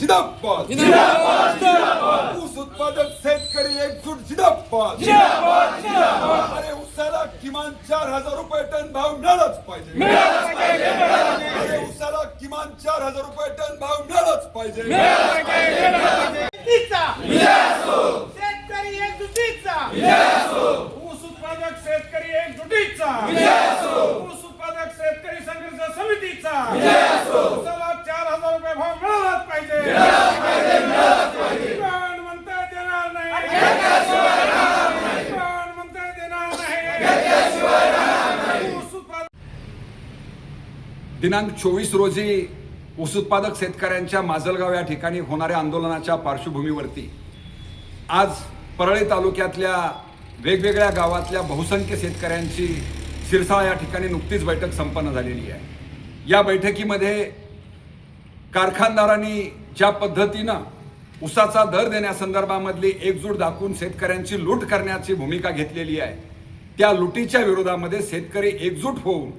जिंदाबाद. ऊस उत्पादक शेतकरी एकजूट जिंदाबाद. अरे ऊसाला किमान चार हजार रुपये टन भाव मिळालाच पाहिजे. अरे ऊसाला किमान चार हजार रुपये टन भाव मिळालाच पाहिजे. शेतकरी एकजुटीचा ऊस उत्पादक शेतकरी एकजुटीचा ऊस उत्पादक शेतकरी संघर्ष समितीचा ऊसाला चार हजार रुपये भाव मिळालाच पाहिजे कोण म्हणतंय देणार नाही कोण म्हणतंय देणार नाही ऊस उत्पादक दिनांक चोवीस रोजी ऊस उत्पादक शेतकऱ्यांच्या माजलगाव या ठिकाणी होणाऱ्या आंदोलनाच्या पार्श्वभूमीवरती आज परळी तालुक्यातल्या वेगवेगळ्या गावातल्या बहुसंख्य शेतकऱ्यांची शिरसाळ या ठिकाणी नुकतीच बैठक संपन्न झालेली आहे. या बैठकीमध्ये कारखानदारांनी ज्या पद्धतीनं ऊसाचा दर देण्यासंदर्भामधली एकजूट दाखवून शेतकऱ्यांची लूट करण्याची भूमिका घेतलेली आहे त्या लुटीच्या विरोधामध्ये शेतकरी एकजूट होऊन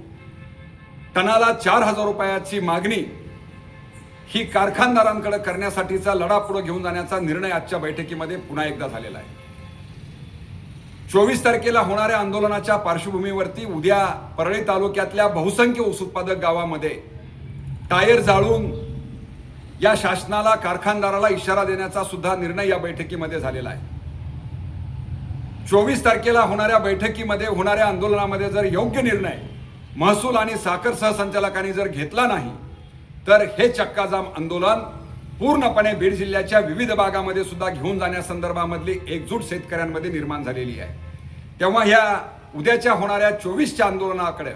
टनाला चार हजार रुपयाची मागणी ही कारखानदारांकडे करण्यासाठीचा लढा पुढे घेऊन जाण्याचा निर्णय आजच्या बैठकीमध्ये पुन्हा एकदा झालेला आहे. चोवीस तारखेला होणाऱ्या आंदोलनाच्या पार्श्वभूमीवरती उद्या परळी तालुक्यातल्या बहुसंख्य ऊस उत्पादक गावामध्ये टायर जाळून या शासनाला कारखानदाराला इशारा देण्याचा सुद्धा निर्णय या बैठकीमध्ये झालेला आहे. चोवीस तारखेला होणाऱ्या बैठकीमध्ये होणाऱ्या आंदोलनामध्ये जर योग्य निर्णय महसूल आणि साखर सहसंचालकांनी जर घेतला नाही तर हे चक्काजाम आंदोलन पूर्णपणे बीड जिल्ह्याच्या विविध भागामध्ये सुद्धा घेऊन जाण्यासंदर्भामधली एकजूट शेतकऱ्यांमध्ये निर्माण झालेली आहे. तेव्हा ह्या उद्याच्या होणाऱ्या चोवीसच्या आंदोलनाकडे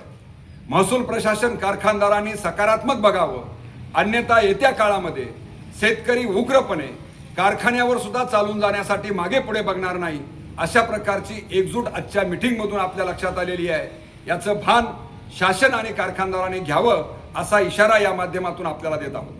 महसूल प्रशासन कारखानदारांनी सकारात्मक बघावं. अन्यथा येत्या काळामध्ये शेतकरी उग्रपणे कारखान्यावर सुद्धा चालून जाण्यासाठी मागे पुढे बघणार नाही अशा प्रकारची एकजूट आजच्या मिटिंगमधून आपल्या लक्षात आलेली आहे. याचं भान शासन आणि कारखानदारांनी घ्यावं असा इशारा या माध्यमातून आपल्याला देत आहोत.